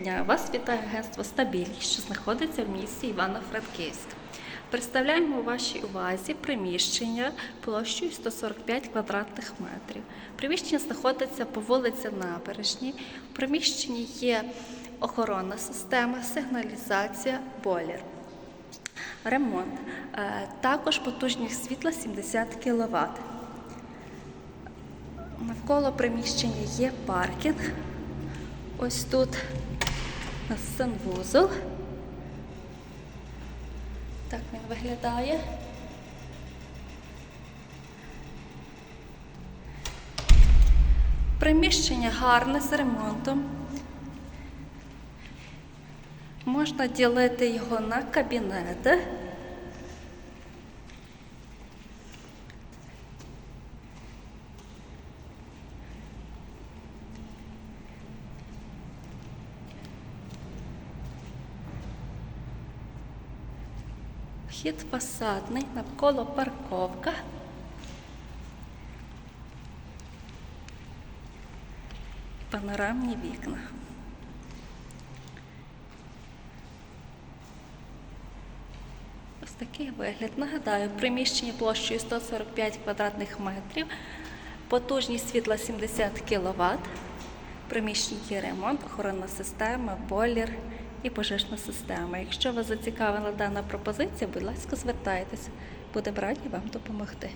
Вас вітає агентство Стабільність, що знаходиться в місті Івано-Франківськ. Представляємо вашій увазі приміщення площею 145 квадратних метрів. Приміщення знаходиться по вулиці Набережній. В приміщенні є охоронна система, сигналізація, бойлер. Ремонт. Е, Також потужність світла 70 кВт. Навколо приміщення є паркінг. Ось тут у санвузол. Так він виглядає. Приміщення гарне з ремонтом. Можна ділити його на кабінети. Вхід фасадний, навколо парковка. Панорамні вікна. Ось такий вигляд. Нагадаю, приміщення площею 145 квадратних метрів, потужність світла 70 кВт. Є ремонт, охоронна система, бойлер і пожежна система. Якщо вас зацікавила дана пропозиція, будь ласка, звертайтеся. Будемо раді вам допомогти.